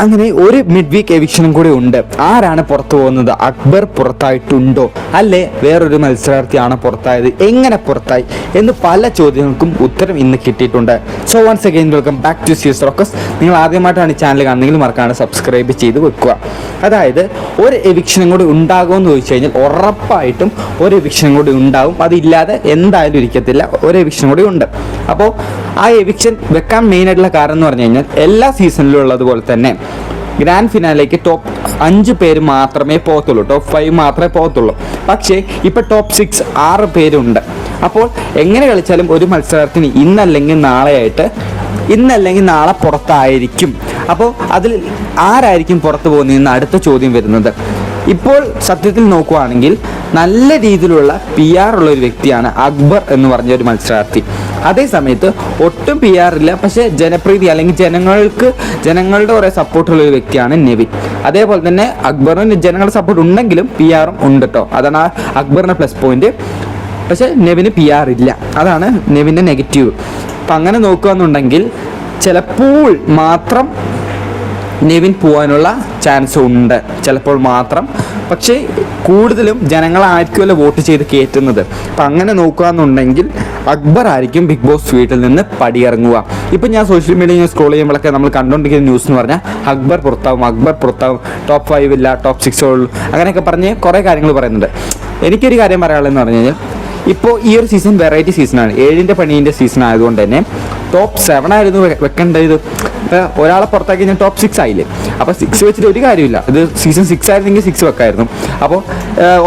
അങ്ങനെ ഒരു mid week എവിക്ഷനും കൂടി ഉണ്ട്. ആരാണ് പുറത്തു പോകുന്നത്? അക്ബർ പുറത്തായിട്ടുണ്ടോ? അല്ലെ? വേറൊരു മത്സരാർത്ഥിയാണ് പുറത്തായത്. എങ്ങനെ പുറത്തായി? എന്ന് പല ചോദ്യങ്ങൾക്കും ഉത്തരം ഇന്ന് കിട്ടിയിട്ടുണ്ട്. So once again welcome back to സീസ് റോക്കസ് നിങ്ങൾ ആദ്യമായിട്ടാണ് ചാനൽ കാണുന്നെങ്കിൽ മറക്കാണ്ട് സബ്സ്ക്രൈബ് ചെയ്ത് വെക്കുക. അതായത് ഒരു എവിക്ഷനും കൂടി ഉണ്ടാകുമെന്ന് ചോദിച്ചു കഴിഞ്ഞാൽ ഉറപ്പായിട്ടും ഒരു എവിക്ഷനും കൂടി ഉണ്ടാകും. അതില്ലാതെ എന്തായാലും ഇരിക്കത്തില്ല. ഒരു എവിക്ഷനും കൂടി ഉണ്ട്. അപ്പോൾ ആ എവിക്ഷൻ വെക്കാൻ മെയിൻ ആയിട്ടുള്ള കാരണം എന്ന് പറഞ്ഞു കഴിഞ്ഞാൽ എല്ലാ സീസണിലും ഉള്ളതുപോലെ തന്നെ ഗ്രാൻഡ് ഫിനാലേക്ക് ടോപ്പ് അഞ്ച് പേര് മാത്രമേ പോകത്തുള്ളൂ. ടോപ്പ് ഫൈവ് മാത്രമേ പോകത്തുള്ളൂ. പക്ഷേ ഇപ്പോൾ ടോപ്പ് സിക്സ് ആറ് പേരുണ്ട്. അപ്പോൾ എങ്ങനെ കളിച്ചാലും ഒരു മത്സരത്തിന് ഇന്നല്ലെങ്കിൽ നാളെയായിട്ട് ഇന്നല്ലെങ്കിൽ നാളെ പുറത്തായിരിക്കും. അപ്പോൾ അതിൽ ആരായിരിക്കും പുറത്തു പോകുന്നതെന്ന് അടുത്ത ചോദ്യം വരുന്നത്. ഇപ്പോൾ സത്യത്തിൽ നോക്കുകയാണെങ്കിൽ നല്ല രീതിയിലുള്ള പി ആർ ഉള്ള ഒരു വ്യക്തിയാണ് അക്ബർ എന്ന് പറഞ്ഞ ഒരു മത്സരാർത്ഥി. അതേ സമയത്ത് ഒട്ടും പി ആറില്ല പക്ഷേ ജനപ്രീതി അല്ലെങ്കിൽ ജനങ്ങൾക്ക് ജനങ്ങളുടെ കുറേ സപ്പോർട്ടുള്ള ഒരു വ്യക്തിയാണ് നെവിൻ അതേപോലെ തന്നെ അക്ബറിന് ജനങ്ങളുടെ സപ്പോർട്ട് ഉണ്ടെങ്കിലും പി ആറും ഉണ്ട് കേട്ടോ അതാണ് ആ പ്ലസ് പോയിന്റ് പക്ഷെ നെവിന് പി ആർ ഇല്ല. അതാണ് നെവിന്റെ നെഗറ്റീവ് അപ്പം അങ്ങനെ നോക്കുകയെന്നുണ്ടെങ്കിൽ ചിലപ്പോൾ മാത്രം നെവിൻ പോകാനുള്ള ചാൻസ് ഉണ്ട്. ചിലപ്പോൾ മാത്രം. പക്ഷേ കൂടുതലും ജനങ്ങളായിരിക്കുമല്ലോ വോട്ട് ചെയ്ത് കയറ്റുന്നത്. അപ്പം അങ്ങനെ നോക്കുകയെന്നുണ്ടെങ്കിൽ അക്ബർ ആയിരിക്കും ബിഗ് ബോസ് വീട്ടിൽ നിന്ന് പടിയിറങ്ങുക. ഇപ്പം ഞാൻ സോഷ്യൽ മീഡിയയിൽ സ്ക്രോൾ ചെയ്യുമ്പോഴൊക്കെ നമ്മൾ കണ്ടുകൊണ്ടിരിക്കുന്ന ന്യൂസ് എന്ന് പറഞ്ഞാൽ അക്ബർ പുറത്താവും അക്ബർ പുറത്താവും ടോപ്പ് ഫൈവ് ഇല്ല ടോപ്പ് സിക്സ് ഉള്ളൂ അങ്ങനെയൊക്കെ പറഞ്ഞ് കുറേ കാര്യങ്ങൾ പറയുന്നുണ്ട്. എനിക്കൊരു കാര്യം പറയാനുള്ളതെന്ന് പറഞ്ഞു കഴിഞ്ഞാൽ ഇപ്പോൾ ഈ ഒരു സീസൺ വെറൈറ്റി സീസണാണ് ഏഴിന്റെ പണീന്റെ സീസൺ ആയതുകൊണ്ട് തന്നെ ടോപ്പ് സെവൻ ആയിരുന്നു വെക്കേണ്ടത്. ഒരാളെ പുറത്താക്കി ഞാൻ ടോപ്പ് സിക്സ് ആയില്ലേ? അപ്പോൾ സിക്സ് വെച്ചിട്ട് ഒരു കാര്യമില്ല. ഇത് സീസൺ സിക്സ് ആയിരുന്നെങ്കിൽ സിക്സ് വെക്കായിരുന്നു. അപ്പോൾ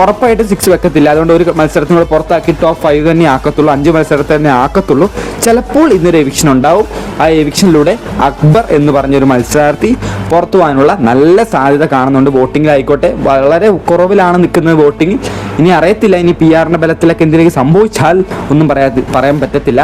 ഉറപ്പായിട്ട് സിക്സ് വെക്കത്തില്ല. അതുകൊണ്ട് ഒരു മത്സരത്തിനോട് പുറത്താക്കി ടോപ്പ് ഫൈവ് തന്നെ ആക്കത്തുള്ളൂ. അഞ്ച് മത്സരത്തെ തന്നെ ആക്കത്തുള്ളൂ. ചിലപ്പോൾ ഇന്നൊരു എവിക്ഷൻ ഉണ്ടാവും. ആ എവിക്ഷനിലൂടെ അക്ബർ എന്ന് പറഞ്ഞൊരു മത്സരാർത്ഥി പുറത്തു പോകാനുള്ള നല്ല സാധ്യത കാണുന്നുണ്ട്. വോട്ടിങ്ങിലായിക്കോട്ടെ വളരെ കുറവിലാണ് നിൽക്കുന്നത് വോട്ടിംഗ് ഇനി അറിയത്തില്ല. ഇനി പി ആറിന്റെ ബലത്തിലൊക്കെ എന്തിനേക്ക് സംഭവിച്ചാൽ ഒന്നും പറയാ പറയാൻ പറ്റത്തില്ല.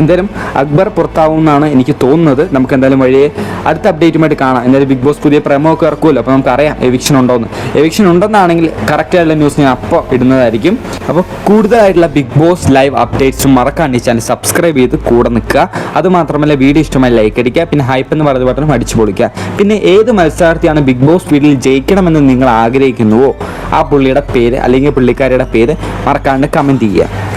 എന്തായാലും അക്ബർ പുറത്താവും എന്നാണ് എനിക്ക് തോന്നുന്നത്. നമുക്ക് എന്തായാലും വഴിയെ അടുത്ത അപ്ഡേറ്റുമായിട്ട് കാണാം. എന്തായാലും ബിഗ് ബോസ് പുതിയ പ്രമോ ഒക്കെ ഇറക്കുമല്ലോ. അപ്പോൾ നമുക്കറിയാം എവിക്ഷൻ ഉണ്ടോയെന്ന് എവിക്ഷൻ ഉണ്ടെന്നാണെങ്കിൽ കറക്റ്റ് ആയിട്ടുള്ള ന്യൂസ് ഞാൻ അപ്പോൾ ഇടുന്നതായിരിക്കും. അപ്പോൾ കൂടുതലായിട്ടുള്ള ബിഗ് ബോസ് ലൈവ് അപ്ഡേറ്റ്സും മറക്കാണ്ട് ഈ ചാനൽ സബ്സ്ക്രൈബ് ചെയ്ത് കൂടെ നിൽക്കുക. അതുമാത്രമല്ല വീഡിയോ ഇഷ്ടമായി ലൈക്ക് അടിക്കുക. പിന്നെ ഹൈപ്പ് എന്ന് പറയുന്ന ബട്ടൺ അടിച്ചു പൊളിക്കുക. പിന്നെ ഏത് മത്സരാർത്ഥിയാണ് ബിഗ് ബോസ് വീട്ടിൽ ജയിക്കണമെന്ന് നിങ്ങൾ ആഗ്രഹിക്കുന്നുവോ? ആ പുള്ളിയുടെ പേര് അല്ലെങ്കിൽ പുള്ളിക്കാരിയുടെ പേര് മറക്കാണ്ട് കമന്റ് ചെയ്യുക.